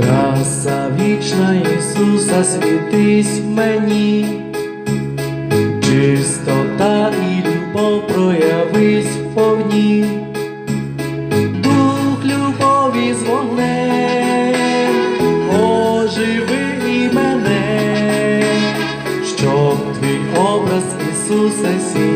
Краса вічна Ісуса світись мені, чистота і любов проявись вповні, дух любові з вогнем, оживи і мене, щоб твій образ Ісуса сіяв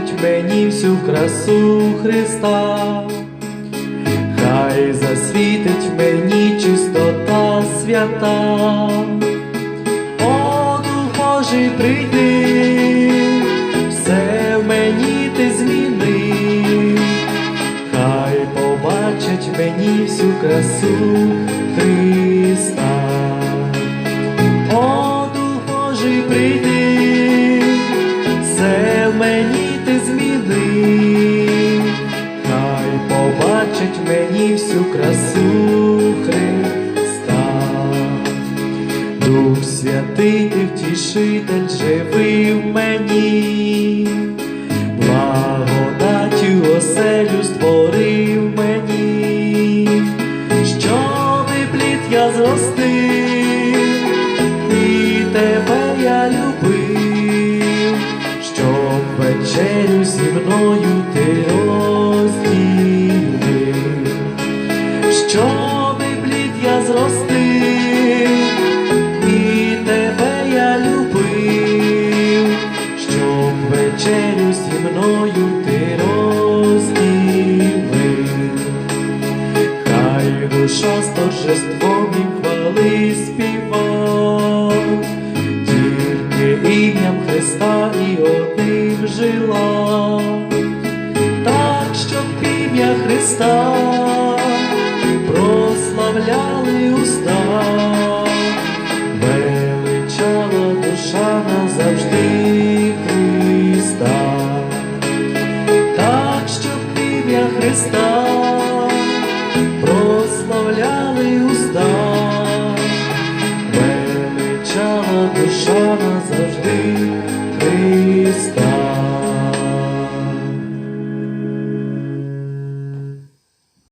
побачать в мені всю красу Христа, хай засвітить мені чистота свята. О, Дух Божий, прийди, все в мені ти зміни, хай побачать в мені всю красу побачать в мені всю красу Христа. Дух святий і втішитель живий в мені, благодатю оселю створив мені, щоби плід я зростив, душа з торжеством і хвали співа, тільки ім'ям Христа і одним жила, так щоб ім'я Христа прославляли уста. Величала душа назавжди Христа, так щоб ім'я Христа душа назавжди Христа.